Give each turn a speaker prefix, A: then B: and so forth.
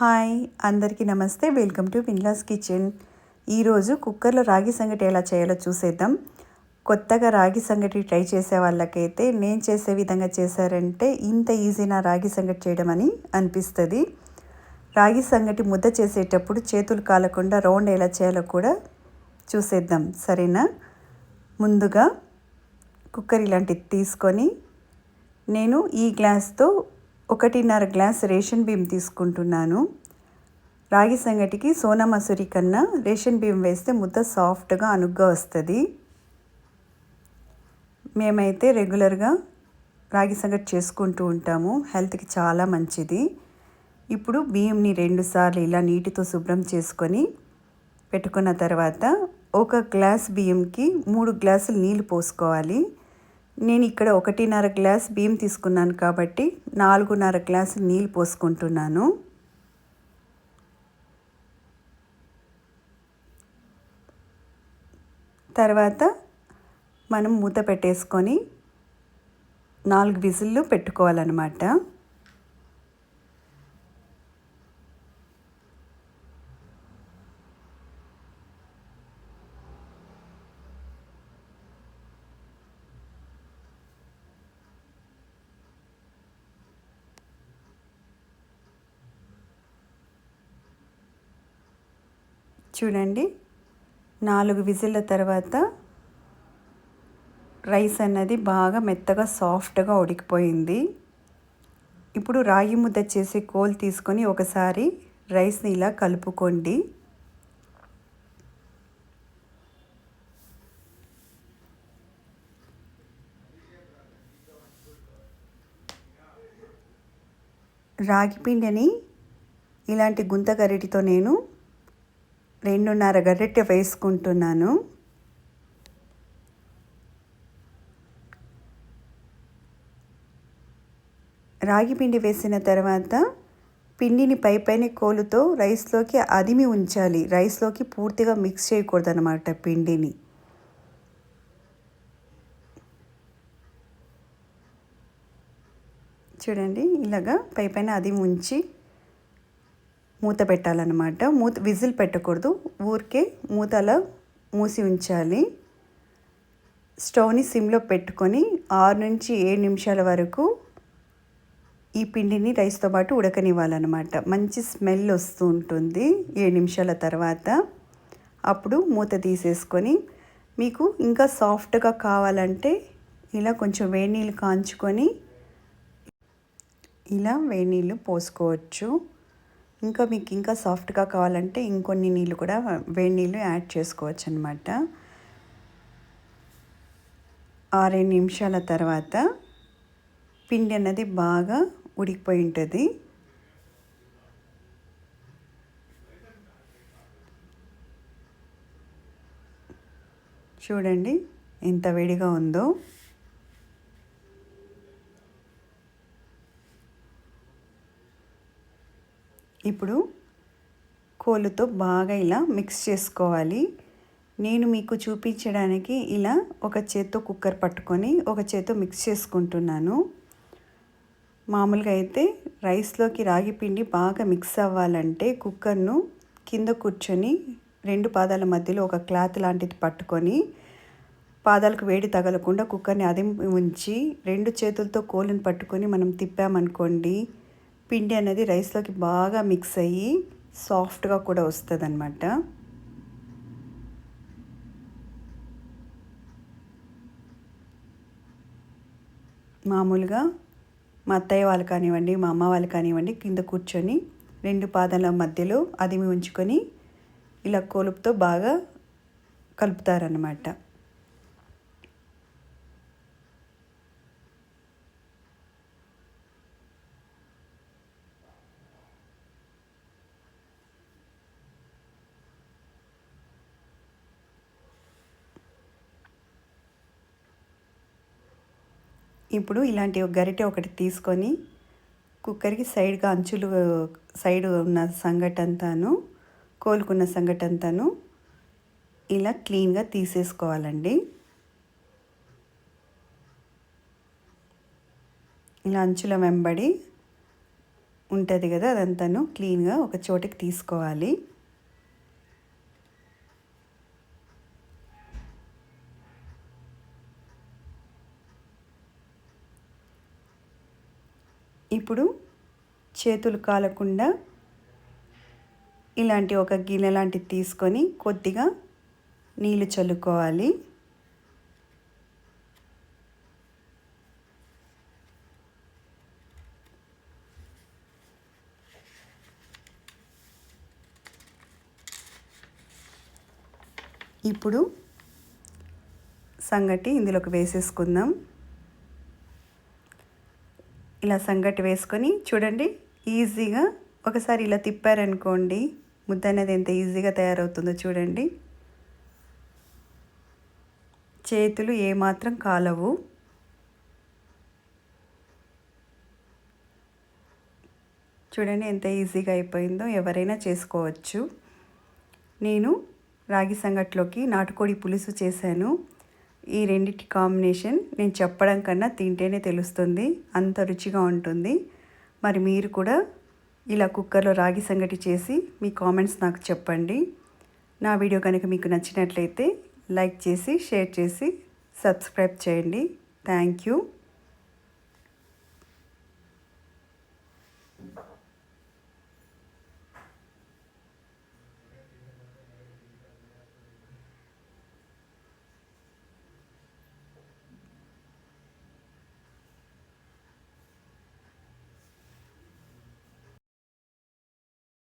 A: Hi అందరికీ నమస్తే. Welcome to విన్లాస్ కిచెన్. ఈరోజు కుక్కర్లో రాగి సంగటి ఎలా చేయాలో చూసేద్దాం. కొత్తగా రాగి సంగటి ట్రై చేసే వాళ్ళకైతే నేను చేసే విధంగా చేశారంటే ఇంత ఈజీనా రాగి సంగటి చేయడం అని అనిపిస్తుంది. రాగి సంగటి ముద్ద చేసేటప్పుడు చేతులు కాలకుండా రౌండ్ ఎలా చేయాలో కూడా చూసేద్దాం. సరేనా? ముందుగా కుక్కర్ ఇలాంటిది తీసుకొని నేను ఈ గ్లాస్తో ఒకటిన్నర గ్లాస్ రేషన్ బియ్యం తీసుకుంటున్నాను. రాగి సంగటికి సోనా మసూరి కన్నా రేషన్ బియ్యం వేస్తే ముద్ద సాఫ్ట్గా అనుగ్గా వస్తుంది. మేమైతే రెగ్యులర్గా రాగి సంగటి చేసుకుంటూ ఉంటాము. హెల్త్కి చాలా మంచిది. ఇప్పుడు బియ్యంని రెండుసార్లు ఇలా నీటితో శుభ్రం చేసుకొని పెట్టుకున్న తర్వాత ఒక గ్లాస్ బియ్యంకి మూడు గ్లాసులు నీళ్ళు పోసుకోవాలి. నేను ఇక్కడ ఒకటిన్నర గ్లాస్ బియ్యం తీసుకున్నాను కాబట్టి నాలుగున్నర గ్లాసు నీళ్ళు పోసుకుంటున్నాను. తర్వాత మనం మూత పెట్టేసుకొని నాలుగు విజిల్లు పెట్టుకోవాలన్నమాట. చూడండి. నాలుగు విజిల్ల తర్వాత రైస్ అన్నది బాగా మెత్తగా సాఫ్ట్గా ఉడికిపోయింది. ఇప్పుడు రాగి ముద్ద చేసే కోల్ తీసుకొని ఒకసారి రైస్ని ఇలా కలుపుకోండి. రాగి పిండిని ఇలాంటి గుంత గరిటితో నేను రెండున్నర గరిటె వేసుకుంటున్నాను. రాగి పిండి వేసిన తర్వాత పిండిని పై పైన కోలుతో రైస్లోకి అదిమి ఉంచాలి. రైస్లోకి పూర్తిగా మిక్స్ చేయకూడదు అనమాట పిండిని. చూడండి ఇలాగా పై పైన అదిమి ఉంచి మూత పెట్టాలన్నమాట. మూత విజిల్ పెట్టకూడదు. ఊరికే మూతలో మూసి ఉంచాలి. స్టవ్ని సిమ్లో పెట్టుకొని ఆరు నుంచి ఏడు నిమిషాల వరకు ఈ పిండిని రైస్తో పాటు ఉడకనివ్వాలన్నమాట. మంచి స్మెల్ వస్తూ ఉంటుంది ఏడు నిమిషాల తర్వాత. అప్పుడు మూత తీసేసుకొని మీకు ఇంకా సాఫ్ట్గా కావాలంటే ఇలా కొంచెం వేడి నీళ్ళు కాంచుకొని ఇలా వేడి నీళ్ళు పోసుకోవచ్చు. ఇంకా మీకు ఇంకా సాఫ్ట్గా కావాలంటే ఇంకొన్ని నీళ్ళు కూడా వేడి నీళ్ళు యాడ్ చేసుకోవచ్చు అనమాట ఆరేడు నిమిషాల తర్వాత పిండి అన్నది బాగా ఉడికిపోయి ఉంటుంది. చూడండి ఎంత వేడిగా ఉందో. ఇప్పుడు కోలుతో బాగా ఇలా మిక్స్ చేసుకోవాలి. నేను మీకు చూపించడానికి ఇలా ఒక చేత్తో కుక్కర్ పట్టుకొని ఒక చేత్తో మిక్స్ చేసుకుంటున్నాను. మామూలుగా అయితే రైస్లోకి రాగి పిండి బాగా మిక్స్ అవ్వాలంటే కుక్కర్ను కింద కూర్చొని రెండు పాదాల మధ్యలో ఒక క్లాత్ లాంటిది పట్టుకొని పాదాలకు వేడి తగలకుండా కుక్కర్ని అదిం ఉంచి రెండు చేతులతో కోలుని పట్టుకొని మనం తిప్పామనుకోండి పిండి అనేది రైస్లోకి బాగా మిక్స్ అయ్యి సాఫ్ట్గా కూడా వస్తుంది అనమాట మామూలుగా మా అత్తయ్య వాళ్ళు కానివ్వండి మా అమ్మ వాళ్ళు కానివ్వండి కింద కూర్చొని రెండు పాదాల మధ్యలో అదిమి ఉంచుకొని ఇలా కొలుపుతో బాగా కలుపుతారనమాట ఇప్పుడు ఇలాంటి ఒక గరిటె ఒకటి తీసుకొని కుక్కర్కి సైడ్గా అంచులు సైడ్ ఉన్న సంగటి అంతాను కోలుకున్న సంగటి అంతాను ఇలా క్లీన్గా తీసేసుకోవాలండి. ఇలా అంచుల వెంబడి ఉంటుంది కదా అదంతాను క్లీన్గా ఒక చోటకి తీసుకోవాలి. ఇప్పుడు చేతులు కాలకుండా ఇలాంటి ఒక గిన్నె లాంటిది తీసుకొని కొద్దిగా నీళ్ళు చల్లుకోవాలి. ఇప్పుడు సంగటి ఇందులోకి వేసేసుకుందాం. ఇలా సంగటి వేసుకొని చూడండి ఈజీగా ఒకసారి ఇలా తిప్పారనుకోండి ముద్ద అనేది ఎంత ఈజీగా తయారవుతుందో చూడండి. చేతులు ఏమాత్రం కాలవు. చూడండి ఎంత ఈజీగా అయిపోయిందో ఎవరైనా చేసుకోవచ్చు. నేను రాగి సంగట్లోకి నాటుకోడి పులుసు చేశాను. ఈ రెండింటి కాంబినేషన్ నేను చెప్పడం కన్నా తింటేనే తెలుస్తుంది. అంత రుచిగా ఉంటుంది. మరి మీరు కూడా ఇలా కుక్కర్లో రాగి సంగటి చేసి మీ కామెంట్స్ నాకు చెప్పండి. నా వీడియో కనుక మీకు నచ్చినట్లయితే లైక్ చేసి షేర్ చేసి సబ్స్క్రైబ్ చేయండి. Thank you.